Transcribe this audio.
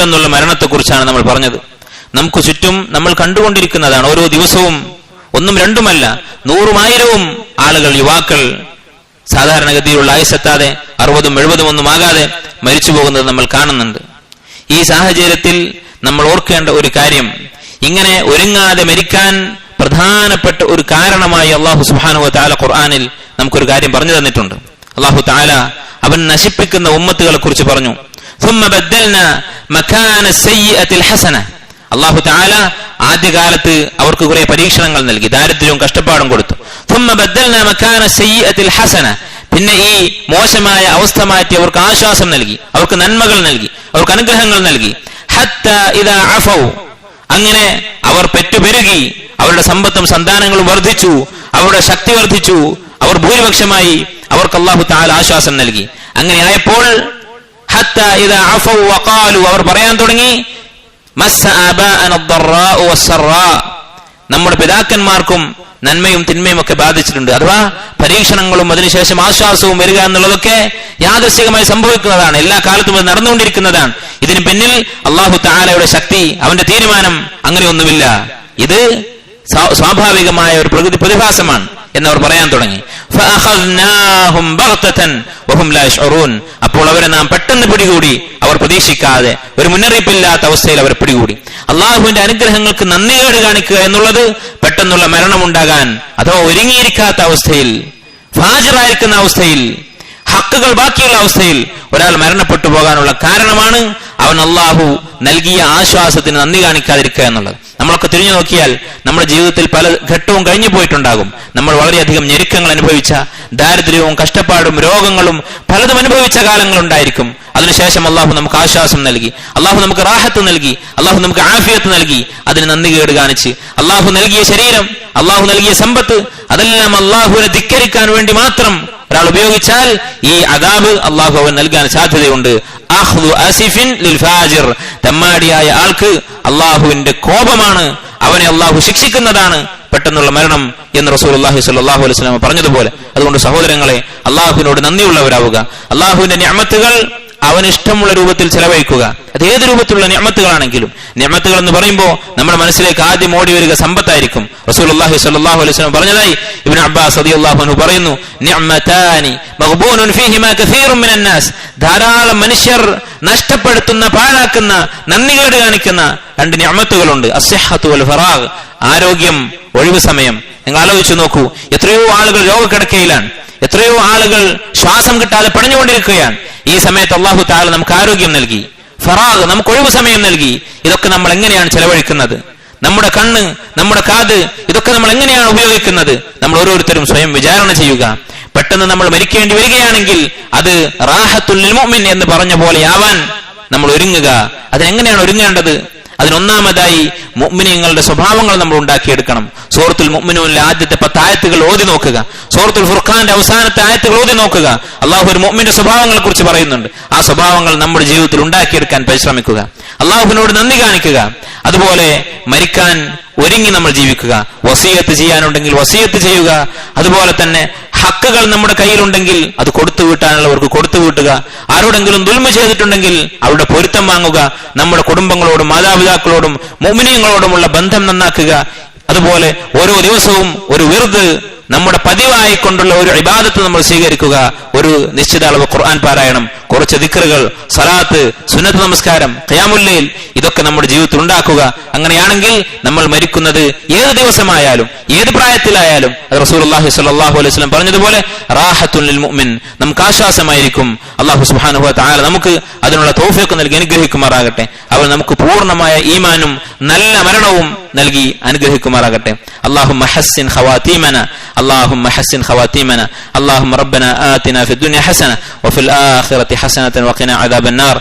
പെട്ടെന്നുള്ള മരണത്തെക്കുറിച്ചാണ് നമ്മൾ പറഞ്ഞത്. നമുക്ക് ചുറ്റും നമ്മൾ കണ്ടുകൊണ്ടിരിക്കുന്നതാണ്. ഓരോ ദിവസവും ഒന്നും രണ്ടുമല്ല നൂറുമായിരവും ആളുകൾ യുവാക്കൾ സാധാരണഗതിയിലുള്ള ആയുസെത്താതെ അറുപതും എഴുപതും ഒന്നും ആകാതെ മരിച്ചു പോകുന്നത് നമ്മൾ കാണുന്നുണ്ട്. ഈ സാഹചര്യത്തിൽ നമ്മൾ ഓർക്കേണ്ട ഒരു കാര്യം ഇങ്ങനെ ഒരുങ്ങാതെ മരിക്കാൻ പ്രധാനപ്പെട്ട ഒരു കാരണമായി അള്ളാഹു സുബാനു താല ഖുർആാനിൽ നമുക്കൊരു കാര്യം പറഞ്ഞു തന്നിട്ടുണ്ട്. അള്ളാഹു താല അവൻ നശിപ്പിക്കുന്ന ഉമ്മത്തുകളെ കുറിച്ച് പറഞ്ഞു. ثم بدلنا مكان السيئة الحسنة അള്ളാഹു താല ആദ്യകാലത്ത് അവർക്ക് കുറെ പരീക്ഷണങ്ങൾ നൽകി ദാരിദ്ര്യവും കഷ്ടപ്പാടും കൊടുത്തു ثم بدلنا مكان السيئة الحسنة പിന്നെ ഈ മോശമായ അവസ്ഥ മാറ്റി അവർക്ക് ആശ്വാസം നൽകി അവർക്ക് നന്മകൾ നൽകി അവർക്ക് അനുഗ്രഹങ്ങൾ നൽകി ഹത്ത ഇതാ അഫൗ അങ്ങനെ അവർ പെറ്റുപെരുകി അവരുടെ സമ്പത്തും സന്താനങ്ങളും വർദ്ധിച്ചു അവരുടെ ശക്തി വർദ്ധിച്ചു അവർ ഭൂരിപക്ഷമായി അവർക്ക് അള്ളാഹു താല ആശ്വാസം നൽകി അങ്ങനെ അവർ പറയാൻ തുടങ്ങി നമ്മുടെ പിതാക്കന്മാർക്കും നന്മയും തിന്മയും ഒക്കെ ബാധിച്ചിട്ടുണ്ട്. അഥവാ പരീക്ഷണങ്ങളും അതിനുശേഷം ആശ്വാസവും വരിക എന്നുള്ളതൊക്കെ യാദർശികമായി സംഭവിക്കുന്നതാണ്. എല്ലാ കാലത്തും അത് നടന്നുകൊണ്ടിരിക്കുന്നതാണ്. ഇതിന് പിന്നിൽ അള്ളാഹു താലയുടെ ശക്തി അവന്റെ തീരുമാനം അങ്ങനെയൊന്നുമില്ല. ഇത് സ്വാഭാവികമായ ഒരു പ്രകൃതി പ്രതിഭാസമാണ്. എന്നവർ പറയാൻ തുടങ്ങി. അപ്പോൾ അവരെ നാം പെട്ടെന്ന് പിടികൂടി. അവർ പ്രതീക്ഷിക്കാതെ ഒരു മുന്നറിയിപ്പില്ലാത്ത അവസ്ഥയിൽ അവർ പിടികൂടി. അള്ളാഹുവിന്റെ അനുഗ്രഹങ്ങൾക്ക് നന്ദികേട് കാണിക്കുക എന്നുള്ളത് പെട്ടെന്നുള്ള മരണമുണ്ടാകാൻ അഥവാ ഒരുങ്ങിയിരിക്കാത്ത അവസ്ഥയിൽ ഫാജറായിരിക്കുന്ന അവസ്ഥയിൽ ഹക്കുകൾ ബാക്കിയുള്ള അവസ്ഥയിൽ ഒരാൾ മരണപ്പെട്ടു പോകാനുള്ള കാരണമാണ് അവൻ അള്ളാഹു നൽകിയ ആശ്വാസത്തിന് നന്ദി കാണിക്കാതിരിക്കുക എന്നുള്ളത്. നമ്മളൊക്കെ തിരിഞ്ഞു നോക്കിയാൽ നമ്മുടെ ജീവിതത്തിൽ പല ഘട്ടവും കഴിഞ്ഞു പോയിട്ടുണ്ടാകും. നമ്മൾ വളരെയധികം ഞെരുക്കങ്ങൾ അനുഭവിച്ച ദാരിദ്ര്യവും കഷ്ടപ്പാടും രോഗങ്ങളും പലതും അനുഭവിച്ച കാലങ്ങൾ ഉണ്ടായിരിക്കും അതിനുശേഷം അള്ളാഹു നമുക്ക് ആശ്വാസം നൽകി അള്ളാഹു നമുക്ക് റാഹത്ത് നൽകി അള്ളാഹു നമുക്ക് ആഫിയത്ത് നൽകി അതിന് നന്ദി കേട് കാണിച്ച് അള്ളാഹു നൽകിയ ശരീരം അള്ളാഹു നൽകിയ സമ്പത്ത് അതെല്ലാം അള്ളാഹുവിനെ ധിക്കരിക്കാൻ വേണ്ടി മാത്രം ഒരാൾ ഉപയോഗിച്ചാൽ ഈ അദാബ് അള്ളാഹു അവൻ നൽകാൻ സാധ്യതയുണ്ട്. തെമ്മാടിയായ ആൾക്ക് അള്ളാഹുവിന്റെ കോപമാണ് അവനെ അള്ളാഹു ശിക്ഷിക്കുന്നതാണ് പെട്ടെന്നുള്ള മരണം എന്ന് റസൂൽ അള്ളാഹു സ്വല്ലല്ലാഹു അലൈഹി വസല്ലം പറഞ്ഞതുപോലെ. അതുകൊണ്ട് സഹോദരങ്ങളെ അള്ളാഹുവിനോട് നന്ദിയുള്ളവരാവുക. അള്ളാഹുവിന്റെ ഞാമത്തുകൾ അവന് ഇഷ്ടമുള്ള രൂപത്തിൽ ചെലവഴിക്കുക. അത് ഏത് രൂപത്തിലുള്ള നിയമത്തുകളാണെങ്കിലും നിയമത്തുകൾ എന്ന് പറയുമ്പോൾ നമ്മുടെ മനസ്സിലേക്ക് ആദ്യം ഓടി വരിക സമ്പത്തായിരിക്കും. റസൂൽ അള്ളാഹി അലൈഹി പറഞ്ഞതായി. ഇബിൻ അബ്ബാസ് അൻഹു പറയുന്നു ധാരാളം മനുഷ്യർ നഷ്ടപ്പെടുത്തുന്ന പാഴാക്കുന്ന നന്ദികേട് കാണിക്കുന്ന രണ്ട് വൽ ഫറാഗ് ആരോഗ്യം ഒഴിവ് സമയം. നിങ്ങൾ ആലോചിച്ചു നോക്കൂ എത്രയോ ആളുകൾ രോഗക്കിടക്കയിലാണ്. എത്രയോ ആളുകൾ ശ്വാസം കിട്ടാതെ പണിഞ്ഞുകൊണ്ടിരിക്കുകയാണ്. ഈ സമയത്ത് അള്ളാഹു താല നമുക്ക് ആരോഗ്യം നൽകി. ഫറാഗ് നമുക്ക് ഒഴിവ് സമയം നൽകി. ഇതൊക്കെ നമ്മൾ എങ്ങനെയാണ് ചെലവഴിക്കുന്നത്? നമ്മുടെ കണ്ണ് നമ്മുടെ കാത് ഇതൊക്കെ നമ്മൾ എങ്ങനെയാണ് ഉപയോഗിക്കുന്നത്? നമ്മൾ ഓരോരുത്തരും സ്വയം വിചാരണ ചെയ്യുക. പെട്ടെന്ന് നമ്മൾ മരിക്കേണ്ടി വരികയാണെങ്കിൽ അത് റാഹത്തുൽ എന്ന് പറഞ്ഞ പോലെയാവാൻ നമ്മൾ ഒരുങ്ങുക. അതിനെങ്ങനെയാണ് ഒരുങ്ങേണ്ടത്? അതിനൊന്നാമതായി മുഅ്മിനീങ്ങളുടെ സ്വഭാവങ്ങൾ നമ്മൾ ഉണ്ടാക്കിയെടുക്കണം. സൂറത്തുൽ മുഅ്മിനൂനിലെ ആദ്യത്തെ പത്ത് ആയത്തുകൾ ഓതി നോക്കുക. സൂറത്തുൽ ഫുർഖാന്റെ അവസാനത്തെ ആയത്തുകൾ ഓതി നോക്കുക. അള്ളാഹു ഒരു മുഗ്മിന്റെ സ്വഭാവങ്ങളെ കുറിച്ച് പറയുന്നുണ്ട്. ആ സ്വഭാവങ്ങൾ നമ്മുടെ ജീവിതത്തിൽ ഉണ്ടാക്കിയെടുക്കാൻ പരിശ്രമിക്കുക. അള്ളാഹുവിനോട് നന്ദി കാണിക്കുക. അതുപോലെ മരിക്കാൻ ഒരുങ്ങി നമ്മൾ ജീവിക്കുക. വസീയത്ത് ചെയ്യാനുണ്ടെങ്കിൽ വസീയത്ത് ചെയ്യുക. അതുപോലെ തന്നെ ഹക്കുകൾ നമ്മുടെ കയ്യിലുണ്ടെങ്കിൽ അത് കൊടുത്തു വീട്ടാനുള്ളവർക്ക് കൊടുത്തു വീട്ടുക. ആരോടെങ്കിലും ദുൽമ ചെയ്തിട്ടുണ്ടെങ്കിൽ അവരുടെ പൊരുത്തം വാങ്ങുക. നമ്മുടെ കുടുംബങ്ങളോടും മാതാപിതാക്കളോടും മോമിനിയങ്ങളോടുമുള്ള ബന്ധം നന്നാക്കുക. അതുപോലെ ഓരോ ദിവസവും ഒരു വെറുത് നമ്മുടെ പതിവായി കൊണ്ടുള്ള ഒരു ഇബാദത്ത് നമ്മൾ സ്വീകരിക്കുക ഒരു നിശ്ചിത അളവ് ഖുർആൻ പാരായണം കുറച്ച് ദിക്കറുകൾ സലാത്ത് സുന്നത്ത് നമസ്കാരം ഖയാമുല്ലയിൽ ഇതൊക്കെ നമ്മുടെ ജീവിതത്തിൽ ഉണ്ടാക്കുക. അങ്ങനെയാണെങ്കിൽ നമ്മൾ മരിക്കുന്നത് ഏത് ദിവസമായാലും ഏത് പ്രായത്തിലായാലും അത് റസൂൽ അള്ളാഹു സല്ലാഹു അലൈഹി സ്വലം പറഞ്ഞതുപോലെ റാഹത്തുൽ മുഅ്മിൻ നമുക്ക് ആശ്വാസമായിരിക്കും. അള്ളാഹു സുബാനുഭവ താല നമുക്ക് അതിനുള്ള തോഫയൊക്കെ നൽകി അനുഗ്രഹിക്കുമാറാകട്ടെ. അവൾ നമുക്ക് പൂർണമായ ഈമാനും നല്ല മരണവും നൽകി അനുഗ്രഹിക്കുമാറാകട്ടെ. അള്ളാഹു മഹസ്സിൻ ഹവാത്തീമന اللهم حسن خواتيمنا. اللهم ربنا آتنا في الدنيا حسنة وفي الآخرة حسنة وقنا عذاب النار.